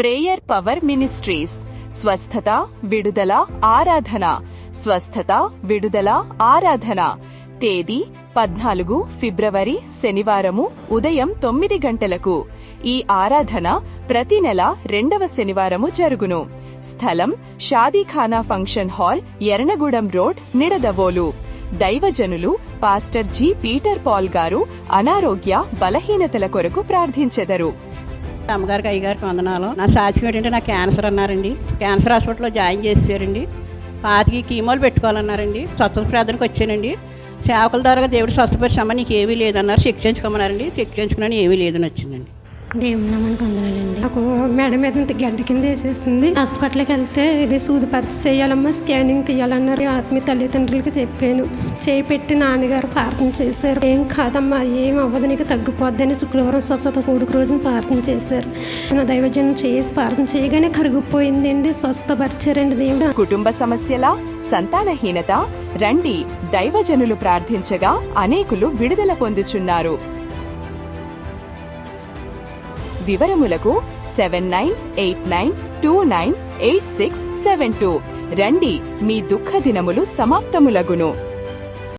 Prayer power ministries. స్వస్థత విడుదల ఆరాధన. స్వస్థత విడుదల ఆరాధన. తేదీ పద్నాలుగు ఫిబ్రవరి శనివారము ఉదయం తొమ్మిది గంటలకు. ఈ ఆరాధన ప్రతి నెల రెండవ శనివారము జరుగును. స్థలం Shadikhana function hall Ernagudem road Nidadavolu. దైవజనులు పాస్టర్ జి పీటర్ పాల్ గారు అనారోగ్య బలహీనతల కొరకు ప్రార్థించెదరు. అమ్మగారికి అయ్యగారికి వందనాలు. నా సాధ్యం ఏంటంటే నాకు క్యాన్సర్ అన్నారండి. క్యాన్సర్ హాస్పిటల్లో జాయిన్ చేశారండి పాతికి కీమోలు పెట్టుకోవాలన్నారండి. స్వచ్ఛత ప్రార్థనకు వచ్చానండి. సేవకుల ద్వారా దేవుడు స్వస్థపరిచమ్మ నీకు ఏమీ లేదన్నారు. చెక్ చేయించుకోమన్నారండి. చెక్ చేయించుకున్నాను ఏమీ లేదని వచ్చిందండి. దేవుని నమ్మకం వందనాలండి. నాకు మెడ మీద ఇంత గడ్డ కింద వేసేసింది. హాస్పిటల్కి వెళ్తే ఇది సూది పరిచి చేయాలమ్మా స్కానింగ్ తీయాలన్నారు. ఆత్మీయ తల్లిదండ్రులకి చెప్పాను. చేయి పెట్టి నాన్నగారు ప్రార్థన చేశారు. ఏం కాదమ్మా ఏం అవ్వదు నీకు తగ్గిపోద్దని శుక్రవారం స్వస్థత కూడుకు రోజున ప్రార్థన చేశారు. నా దైవజనం చేసి ప్రార్థన చేయగానే కరిగిపోయిందండి. స్వస్థపరిచారండి దేవుడు. కుటుంబ సమస్యల సంతానహీనత రండి దైవజనులు ప్రార్థించగా అనేకులు విడుదల పొందుచున్నారు. వివరములకు seven nine eight nine two nine eight six seven two. రండి మీ దుఃఖ దినములు సమాప్తములగును.